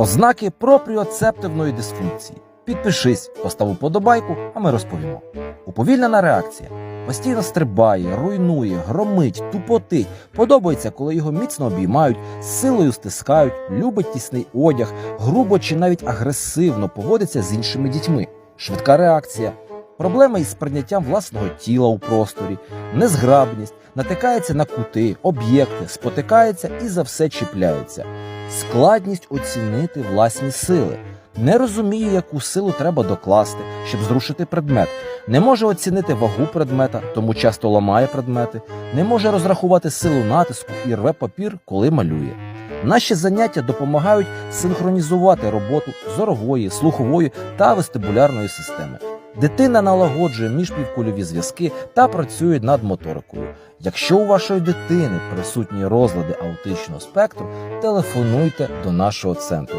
Ознаки пропріоцептивної дисфункції. Підпишись, постав уподобайку, а ми розповімо. Уповільнена реакція. Постійно стрибає, руйнує, громить, тупотить. Подобається, коли його міцно обіймають, силою стискають, любить тісний одяг, грубо чи навіть агресивно поводиться з іншими дітьми. Швидка реакція. Проблеми із сприйняттям власного тіла у просторі, незграбність, натикається на кути, об'єкти, спотикається і за все чіпляється. Складність оцінити власні сили. Не розуміє, яку силу треба докласти, щоб зрушити предмет. Не може оцінити вагу предмета, тому часто ламає предмети. Не може розрахувати силу натиску і рве папір, коли малює. Наші заняття допомагають синхронізувати роботу зорової, слухової та вестибулярної системи. Дитина налагоджує міжпівкульові зв'язки та працює над моторикою. Якщо у вашої дитини присутні розлади аутичного спектру, телефонуйте до нашого центру.